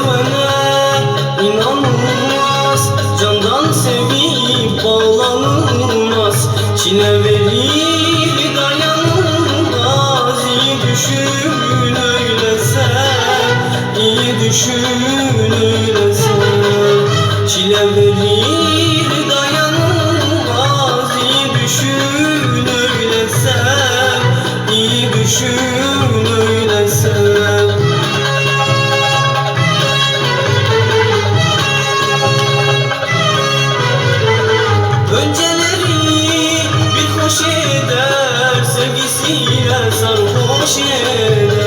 sevene inanılmaz. Candan sevip bağlanılmaz. Çile verip dayanılmaz İyi düşün öyle sen İyi düşün öyle sen Çile verip dayanılmaz İyi düşün öyle sen İyi düşün 你依人生无限。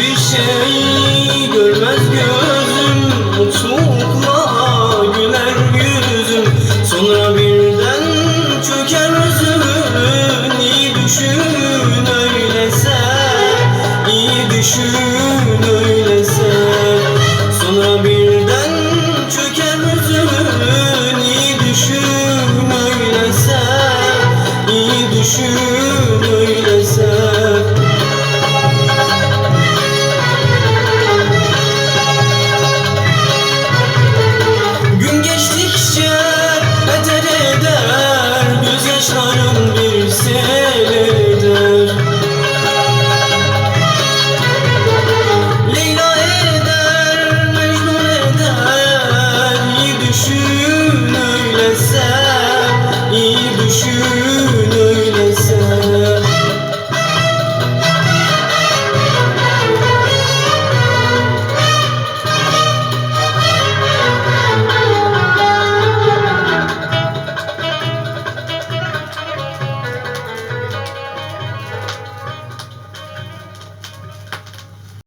Hiçbir şey görmez gözüm. Mutlulukla güler yüzüm. Sonra birden çöker özün İyi düşün öyle sen İyi düşün öyle sen Sonra birden çöker özün İyi düşün öyle sen İyi düşün